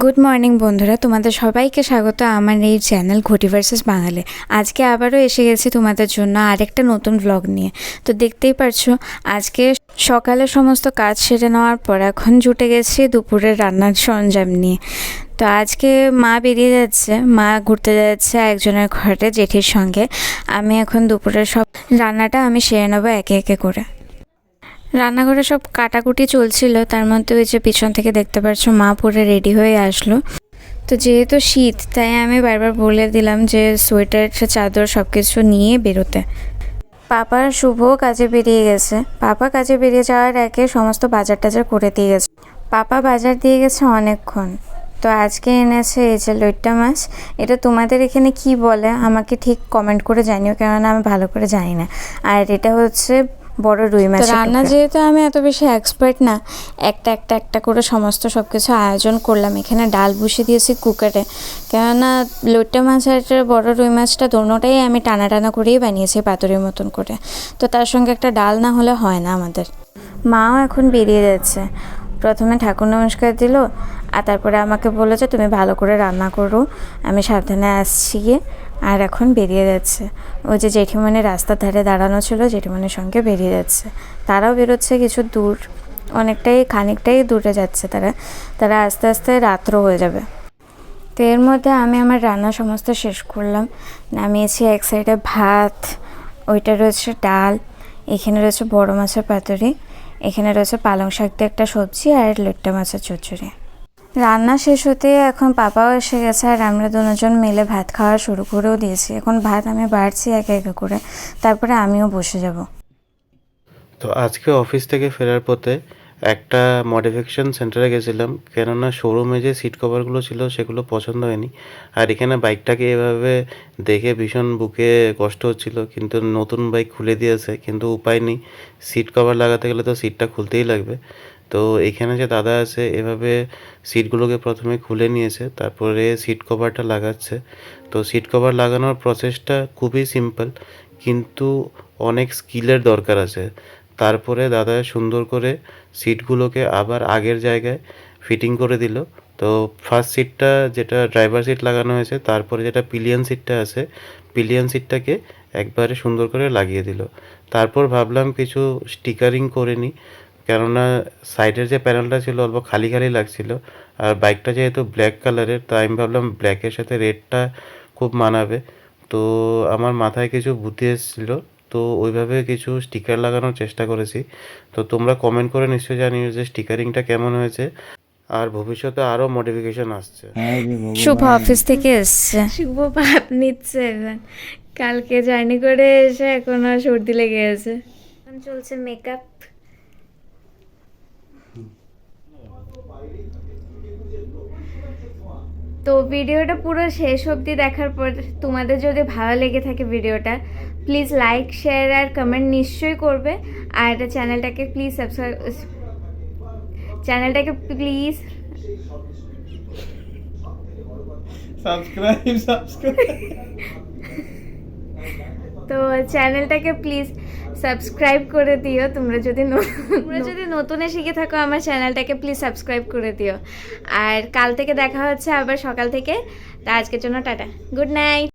Good morning বন্ধুরা। তোমাদের সবাইকে স্বাগত আমার এই চ্যানেল ঘটি ভার্সেস বাঙালি। আজকে আবারও এসে গেছি তোমাদের জন্য আরেকটা নতুন ব্লগ নিয়ে। তো দেখতেই পারছ, আজকে সকালে সমস্ত কাজ সেরে নেওয়ার পর এখন জুটে গেছি দুপুরের রান্নার সরঞ্জাম নিয়ে। তো আজকে মা বেরিয়ে যাচ্ছে। মা ঘুরতে যাচ্ছে একজনের ঘরে জেঠির সঙ্গে। আমি এখন দুপুরের সব রান্নাটা আমি সেরে নেব একে একে করে। রান্নাঘরে সব কাটাকুটি চলছিল, তার মধ্যে ওই যে পিছন থেকে দেখতে পাচ্ছ মা পুরো রেডি হয়ে আসলো। তো যেহেতু শীত, তাই আমি বারবার বলে দিলাম যে সোয়েটার, চাদর সব কিছু নিয়ে বেরোতে। পাপার শুভ কাজে বেরিয়ে গেছে। পাপা কাজে বেরিয়ে যাওয়ার আগে সমস্ত বাজার টাজার করে দিয়ে গেছে। পাপা বাজার দিয়ে গেছে অনেকক্ষণ। তো আজকে এনেছে এই যে লইট্টা মাছ। এটা তোমাদের এখানে কি বলে? আমাকে ঠিক কমেন্ট করে জানিও, কেননা আমি ভালো করে জানি না। আর এটা হচ্ছে বড় রুই মাছ রান্না যেহেতু আমি এত বেশি এক্সপার্ট না একটা একটা একটা করে সমস্ত সব কিছু আয়োজন করলাম। এখানে ডাল বসিয়ে দিয়েছি কুকারে। কেননা লইট্টা মাছ আর বড় রুই মাছটা দোনোটাই আমি টানা টানা করেই বানিয়েছি পাতুরির মতন করে। তো তার সঙ্গে একটা ডাল না হলে হয় না আমাদের। মাও এখন বেরিয়ে যাচ্ছে। প্রথমে ঠাকুর নমস্কার দিল আর তারপরে আমাকে বলল যে তুমি ভালো করে রান্না করো আমি সাবধানে আসছি। গিয়ে আর এখন বেরিয়ে যাচ্ছে। ওই যে জেঠিমণি রাস্তার ধারে দাঁড়ানো ছিল, জেঠিমণির সঙ্গে বেরিয়ে যাচ্ছে। তারাও বেরোচ্ছে কিছু দূর। অনেকটাই, খানিকটাই দূরে যাচ্ছে তারা। তারা আস্তে আস্তে রাত্র হয়ে যাবে। তো এর মধ্যে আমি আমার রান্না সমস্ত শেষ করলাম। নামিয়েছি এক সাইডে ভাত, ওইটা রয়েছে ডাল, এখানে রয়েছে বড় মাছের পাতুরি, এখানে রয়েছে পালং শাক দিয়ে একটা সবজি আর লইট্টা মাছের চচ্চড়ি। রান্না শেষ হতে এখন পাপাও এসে গেছে আর আমরা দুজন মিলে ভাত খাওয়া শুরু করেও দিয়েছি। এখন ভাত আমি বাড়ছি একে একে করে। তারপরে আমিও বসে যাব। তো আজকে অফিস থেকে ফেরার পথে একটা মডিফিকেশন সেন্টারে গেছিলাম। কেননা শোরুমে যে সিট কভারগুলো ছিল সেগুলো পছন্দ হয়নি। আর এখানে বাইকটাকে এভাবে দেখে ভীষণ বুকে কষ্ট হচ্ছিল। কিন্তু নতুন বাইক খুলে দিয়েছে, কিন্তু উপায় নেই। সিট কভার লাগাতে গেলে তো সিটটা খুলতেই লাগবে। তো এখানে যে দাদা আছে, এভাবে সিটগুলোকে প্রথমে খুলে নিয়েছে, তারপরে সিট কভারটা লাগাচ্ছে। তো সিট কভার লাগানোর প্রসেসটা খুবই সিম্পল কিন্তু অনেক স্কিলের দরকার আছে। তারপরে দাদা সুন্দর করে সিটগুলোকে আবার আগের জায়গায় ফিটিং করে দিল। তো ফার্স্ট সিটটা যেটা ড্রাইভার সিট লাগানো হয়েছে, তারপরে যেটা পিলিয়ন সিটটা আছে পিলিয়ন সিটটাকে একবারে সুন্দর করে লাগিয়ে দিল। তারপর ভাবলাম কিছু স্টিকারিং করে নিই। কেননা সাইডের যে প্যানেলটা ছিল অল্প খালি খালি লাগছিল আর বাইকটা যেহেতু ব্ল্যাক কালারের তো আমি ভাবলাম ব্ল্যাকের সাথে রেডটা খুব মানাবে। তো আমার মাথায় কিছু বুদ্ধি এসেছিল তো ওইভাবে কিছু স্টিকার লাগানোর চেষ্টা করেছি। তো তোমরা কমেন্ট করে নিশ্চয়ই জানিও যে স্টিকারিংটা কেমন হয়েছে আর ভবিষ্যতে আরও মডিফিকেশন আসছে। শুভ অফিস থেকে এসছে। শুভ ভাত নিচ্ছে এখন কালকে জার্নি করে এসে এখন আর সর্দি লেগে গেছে। এখন চলছে মেকআপ তো ভিডিওটা পুরো শেষ অবধি দেখার পর তোমাদের যদি ভালো লেগে থাকে ভিডিওটা প্লিজ লাইক শেয়ার আর কমেন্ট নিশ্চয়ই করবে। আর এটা চ্যানেলটাকে প্লিজ সাবস্ক্রাইব চ্যানেলটাকে প্লিজ সাবস্ক্রাইব সাবস্ক্রাইব তো চ্যানেলটাকে প্লিজ সাবস্ক্রাইব করে দিও, তোমরা যদি তোমরা যদি নতুনে শিখে থাকো আমার চ্যানেলটাকে প্লিজ সাবস্ক্রাইব করে দিও। আর কাল থেকে দেখা হচ্ছে আবার সকাল থেকে। তা আজকের জন্য টাটা। Good night